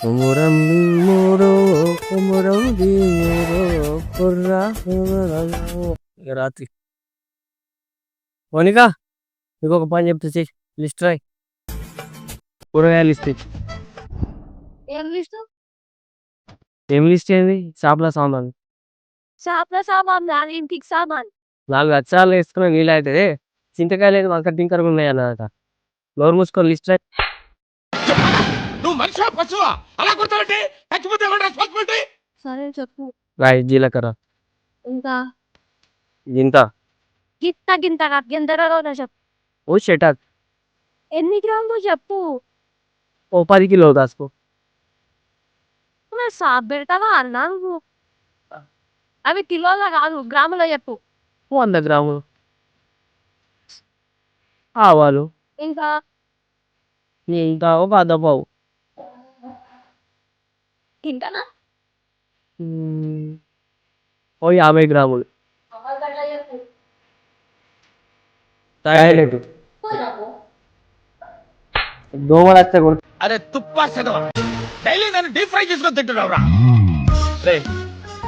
కుమురం భీముడు కుమురం. ఇక రాత్రి. మోనికా నీకు ఒక పని చెప్తా లిస్ట్ రాయి. కూరగాయలు లిస్ట్. ఏం లిస్టు? ఏంది? షాప్లో సామాన్ షాప్లో సామాన్ దాని ఇంటికి సామాన్ నాలుగు అచ్చాలు వేసుకున్న నీళ్ళు అవుతుంది చింతకాయలు లేదు వంక టింకరగా ఉన్నాయి అన్నమాట నోరు మూసుకొని లిస్ట్ రాయి. నువ్వు మనిషివా పశువా? అలా కొడతావంటే చచ్చిపోతే ఎవరు రెస్పాన్సిబిలిటీ సరే చెప్పు. రాయి జీలకర్ర. ఇంకా గింత. గిత్త గింత చెప్పు. ఓ షటాక్ ఎన్ని గ్రాములు చెప్పు? ఓ పది కిలో దాసుకో పెడతావా? అన్నా నువ్వు. అవి కిలోలో కాదు గ్రాములో చెప్పు. వంద గ్రాములు. ఆవాలు. ఇంకా? ఇంకా ఒక అర్ధ పావు. తింటానా. ఓ యాభై గ్రాములు. టాయిలెట్ దోమలు వస్తే కొడు అరే తుప్పా చదవా డైలీ నన్ను డీప్ ఫ్రై చేసుకొని తింటున్నావురా. రే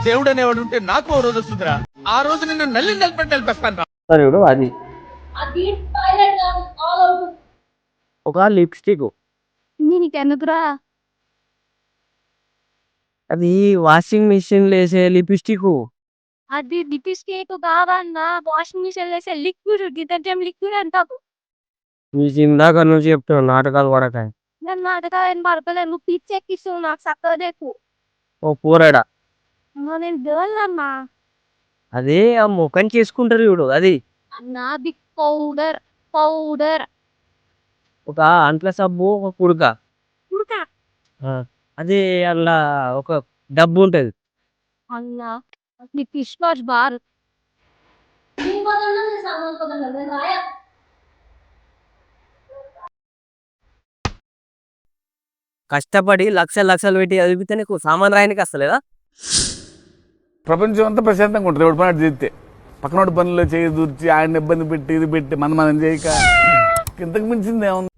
దేవుడు అనేవాడు ఉంటే నాకు ఓ రోజు వస్తుందిరా. ఆ రోజు నిన్ను నల్లి నలిపెట్టి నిలిపేస్తాను రా సరే ఇప్పుడు అది. ఒక లిప్స్టిక్ నీకు ఎందుకురా? అది వాషింగ్ మిషన్ వేసే లిప్స్టిక్ అది లిప్స్టిక్ కాదన్నా వాషింగ్ మిషన్ వేసే లిక్విడ్ డిటర్జెంట్ లిక్విడ్ అంటావు. మీ ఇందాక నుంచి చెప్తున్నా నాటకాలు పడకాయ నేను నాటగా ఏం పడతలేదు నువ్వు పిచ్చి ఎక్కిస్తావు నాకు చక్కగా దేకు ఓ పూరడ. నేను గర్ల్ అన్నా. అదే ఆ ముఖం చేసుకుంటారు చూడు అది. నాది పౌడర్ పౌడర్ ఒక అంట్ల సబ్బు ఒక కుడుక. ఉడక అదే అలా ఒక డబ్బు ఉంటది. అన్నా నీ ఫిష్ వాష్ బార్. కష్టపడి లక్షలు లక్షలు పెట్టి చదివితే నీకు సామాన్ రాయనికి వస్తలేదా ప్రపంచం అంతా ప్రశాంతంగా ఉంటుంది ఎవడు పని చేస్తే. పక్కనోడి పనుల్లో చేయి దూర్చి ఆయన ఇబ్బంది పెట్టి ఇది పెట్టి మన మనం చేయక. ఇంతకు మించింది ఏముంది?